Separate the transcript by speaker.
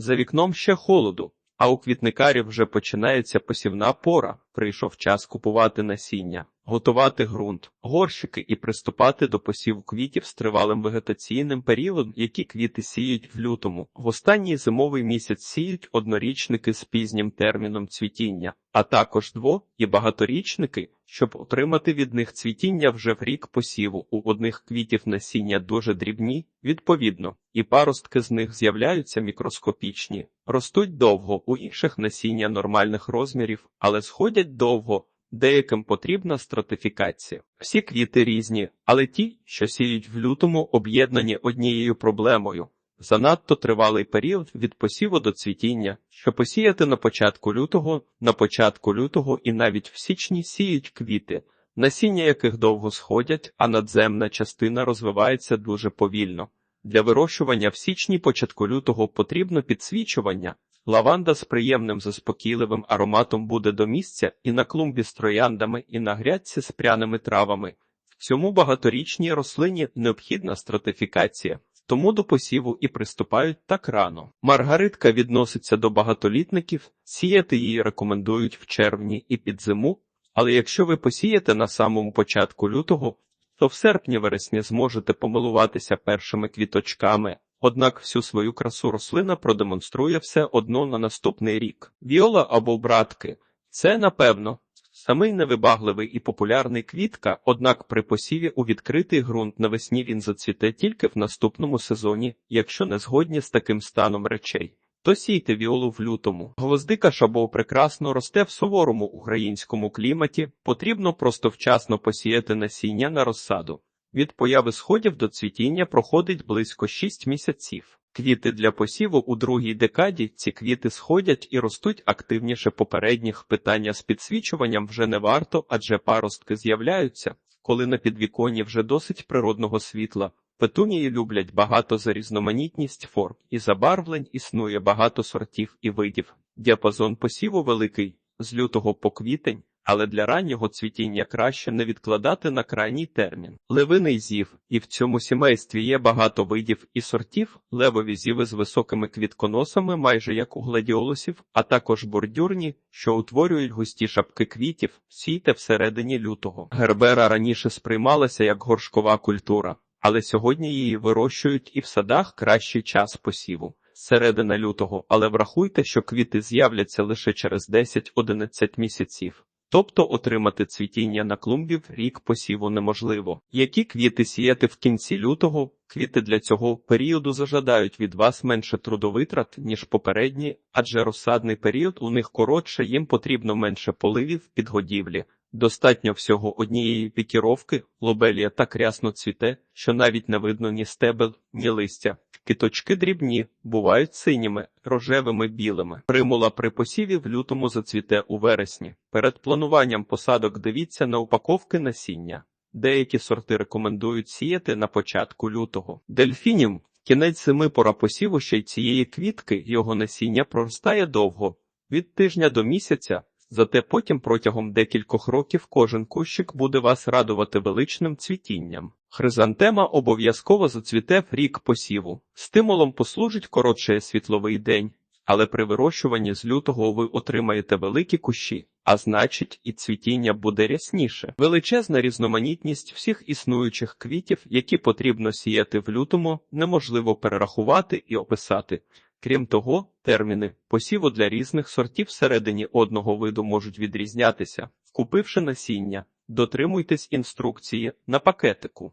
Speaker 1: За вікном ще холоду, а у квітникарів вже починається посівна пора. Прийшов час купувати насіння, готувати ґрунт, горщики і приступати до посіву квітів з тривалим вегетаційним періодом, які квіти сіють в лютому. В останній зимовий місяць сіють однорічники з пізнім терміном цвітіння, а також дво- і багаторічники, щоб отримати від них цвітіння вже в рік посіву. У одних квітів насіння дуже дрібні, відповідно, і паростки з них з'являються мікроскопічні, ростуть довго, у інших насіння нормальних розмірів, але сходять довго. Деяким потрібна стратифікація. Всі квіти різні, але ті, що сіють в лютому, об'єднані однією проблемою. Занадто тривалий період від посіву до цвітіння, що посіяти на початку лютого, на початку лютого і навіть в січні сіють квіти, насіння яких довго сходять, а надземна частина розвивається дуже повільно. Для вирощування в січні початку лютого потрібно підсвічування. Лаванда з приємним заспокійливим ароматом буде до місця і на клумбі з трояндами, і на грядці з пряними травами. В цьому багаторічній рослині необхідна стратифікація, тому до посіву і приступають так рано. Маргаритка відноситься до багатолітників, сіяти її рекомендують в червні і під зиму, але якщо ви посієте на самому початку лютого, то в серпні-вересні зможете помилуватися першими квіточками. Однак всю свою красу рослина продемонструє все одно на наступний рік. Віола або братки це, напевно, самий невибагливий і популярний квітка, однак при посіві у відкритий ґрунт навесні він зацвіте тільки в наступному сезоні, якщо не згодні з таким станом речей. То сійте віолу в лютому. Гвоздика шабов прекрасно росте в суворому українському кліматі, потрібно просто вчасно посіяти насіння на розсаду. Від появи сходів до цвітіння проходить близько 6 місяців. Квіти для посіву у другій декаді ці квіти сходять і ростуть активніше попередніх. Питання з підсвічуванням вже не варто, адже паростки з'являються, коли на підвіконні вже досить природного світла. Петунії люблять багато за різноманітність форм і забарвлень існує багато сортів і видів. Діапазон посіву великий з лютого по квітень, але для раннього цвітіння краще не відкладати на крайній термін. Левиний зів, і в цьому сімействі є багато видів і сортів, левові зіви з високими квітконосами, майже як у гладіолусів, а також бордюрні, що утворюють густі шапки квітів, сійте всередині лютого. Гербера раніше сприймалася як горшкова культура, але сьогодні її вирощують і в садах кращий час посіву. Середина лютого, але врахуйте, що квіти з'являться лише через 10-11 місяців. Тобто отримати цвітіння на клумбі в рік посіву неможливо. Які квіти сіяти в кінці лютого? Квіти для цього періоду зажадають від вас менше трудовитрат, ніж попередні, адже розсадний період у них коротше, їм потрібно менше поливів підгодівлі. Достатньо всього однієї пікіровки, лобелія так рясно цвіте, що навіть не видно ні стебел, ні листя. Киточки дрібні, бувають синіми, рожевими, білими. Примула при посіві в лютому зацвіте у вересні. Перед плануванням посадок дивіться на упаковки насіння. Деякі сорти рекомендують сіяти на початку лютого. Дельфінім кінець зими пора посіву ще й цієї квітки, його насіння проростає довго, від тижня до місяця. Зате потім протягом декількох років кожен кущик буде вас радувати величним цвітінням. Хризантема обов'язково зацвіте в рік посіву. Стимулом послужить коротший світловий день, але при вирощуванні з лютого ви отримаєте великі кущі, а значить, і цвітіння буде рясніше. Величезна різноманітність всіх існуючих квітів, які потрібно сіяти в лютому, неможливо перерахувати і описати. Крім того, терміни посіву для різних сортів всередині одного виду можуть відрізнятися. Купивши насіння, дотримуйтесь інструкції на пакетику.